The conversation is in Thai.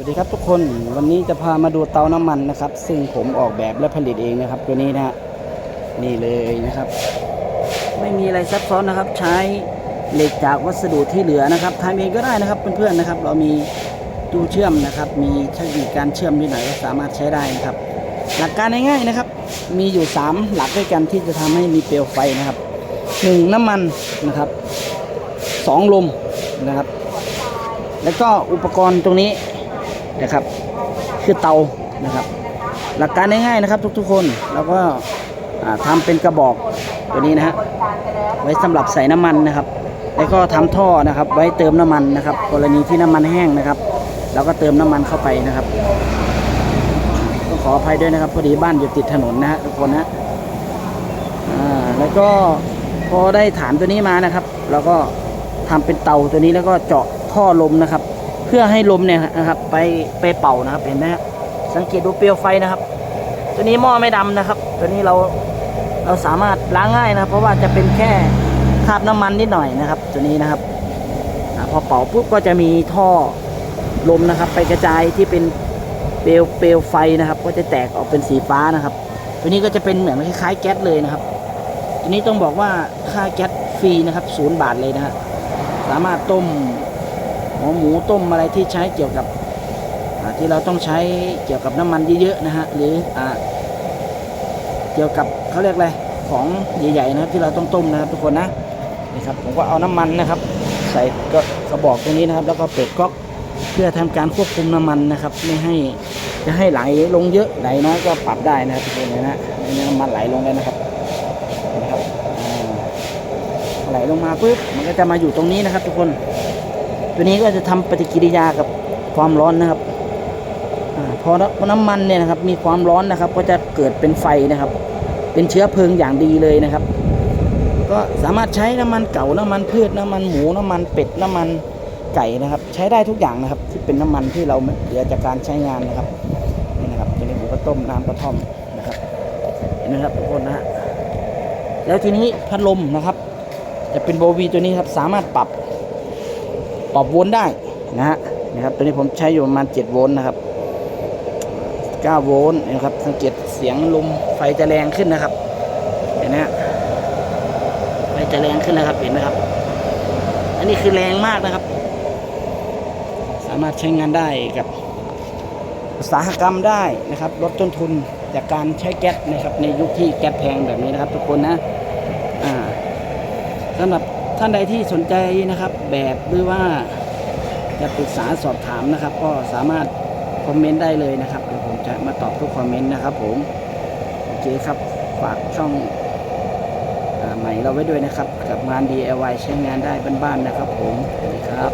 สวัสดีครับทุกคนวันนี้จะพามาดูเตาน้ำมันนะครับ ซึ่งผมออกแบบและผลิตเองนะครับ ตัวนี้นะฮะนี่เลยนะครับ ไม่มีอะไรซับซ้อนนะครับ ใช้เหล็กจากวัสดุที่เหลือนะครับทำเองก็ได้นะครับเพื่อนๆนะครับ เรามีตู้เชื่อมนะครับ มีเทคนิคการเชื่อมนิดหนก็สามารถใช้ได้นะครับ หลักการง่ายๆนะครับ มีอยู่ 3 หลักด้วยกันที่จะทำให้มีเปลวไฟนะครับหนึ่งน้ำมันนะครับสองลมนะครับ แล้วก็อุปกรณ์ตรงนี้ นะครับ คือเตานะครับ หลักการง่ายๆนะครับทุกๆคนแล้วก็ทำาเป็นกระบอกตัวนี้นะฮะไว้สำหรับใส่น้ำมันนะครับ แล้วก็ทำท่อนะครับ ไว้เติมน้ำมันนะครับ กรณีที่น้ำมันแห้งนะครับเราก็เติมน้ำมันเข้าไปนะครับต้องขออภัยด้วยนะครับพอดีบ้านอยู่ติดถนนนะฮะทุกคนนะแล้วก็พอได้ฐานตัวนี้มานะครับเราก็ทำเป็นเตาตัวนี้แล้วก็เจาะท่อลมนะครับ เพื่อให้ลมเนี่ยนะครับ ไปไปเป่านะครับเห็นไหมฮะสังเกตดูเปลวไฟนะครับ ตัวนี้หม้อไม่ดำนะครับ ตัวนี้เราเราสามารถล้างง่ายนะเพราะว่าจะเป็นแค่คราบน้ำมันนิดหน่อยนะครับ ตัวนี้นะครับพอเป่าปุ๊บก็จะมีท่อลมนะครับ ไปกระจายที่เป็นเปลวเปลวไฟนะครับ ก็จะแตกออกเป็นสีฟ้านะครับ ตัวนี้ก็จะเป็นเหมือนคล้ายๆแก๊สเลยนะครับ ตัวนี้ต้องบอกว่าค่าแก๊สฟรีนะครับศูนย์บาทเลยนะฮะสามารถต้ม หัวหมูต้มอะไรที่ใช้เกี่ยวกับที่เราต้องใช้เกี่ยวกับน้ำมันเยอะๆนะฮะหรืออเกี่ยวกับเขาเรียกอะไรของใหญ่ๆนะครับที่เราต้องต้มนะครับทุกคนนะนี่ครับผมก็เอาน้ำมันนะครับ ใส่ก็กระบอกตรงนี้นะครับ แล้วก็เปิดก๊อกเพื่อทำการควบคุมน้ำมันนะครับ ไม่ให้จะให้ไหลลงเยอะไหลน้อยก็ปรับได้นะครับทุกคนนะฮะน้ำมันไหลลงได้นะครับเห็นะครับไหลลงมาปุ๊บมันก็จะมาอยู่ตรงนี้นะครับ ทุกคน ตัวนี้ก็จะทำปฏิกิริยากับความร้อนนะครับอพอน้ำมันเนี่ยนะครับ มีความร้อนนะครับ ก็จะเกิดเป็นไฟนะครับ เป็นเชื้อเพลิงอย่างดีเลยนะครับ ก็สามารถใช้น้ำมันเก่าน้ำมันพืชน้ำมันหมูน้ำมันเป็ดน้ำมันไก่นะครับ ใช้ได้ทุกอย่างนะครับ ที่เป็นน้ำมันที่เราเหลือจากการใช้งานนะครับนี่นะครับตัวนี้ผมก็ต้มน้ำกระท่อมนะครับเห็นไหมครับทุกคนนะฮะแล้วทีนี้พัดลมนะครับ จะเป็นโบวีตัวนี้ครับสามารถปรับ ปรับโวลต์ได้นะฮะนะครับตัวนี้ผมใช้อยู่ประมาณ7โวลต์นะครับ9โวลต์นะครับสังเกตเสียงลมไฟจะแรงขึ้นนะครับเห็นไหมฮะไฟจะแรงขึ้นนะครับเห็นไหมครับ อันนี้คือแรงมากนะครับ สามารถใช้งานได้กับอุตสาหกรรมได้นะครับลดต้นทุนจากการใช้แก๊สนะครับในยุคที่แก๊สแพงแบบนี้นะครับ ทุกคนนะอ่าสำหรับ ท่านใดที่สนใจนะครับแบบหรือว่าจะปรึกษาสอบถามนะครับ ก็สามารถคอมเมนต์ได้เลยนะครับเดี๋ยวผมจะมาตอบทุกคอมเมนต์นะครับ ผมโอเคครับฝากช่องอใหม่เราไว้ด้วยนะครับ กับงาน DIY ใช้งานได้บ้านๆนะครับ ผมสวัสดีครับ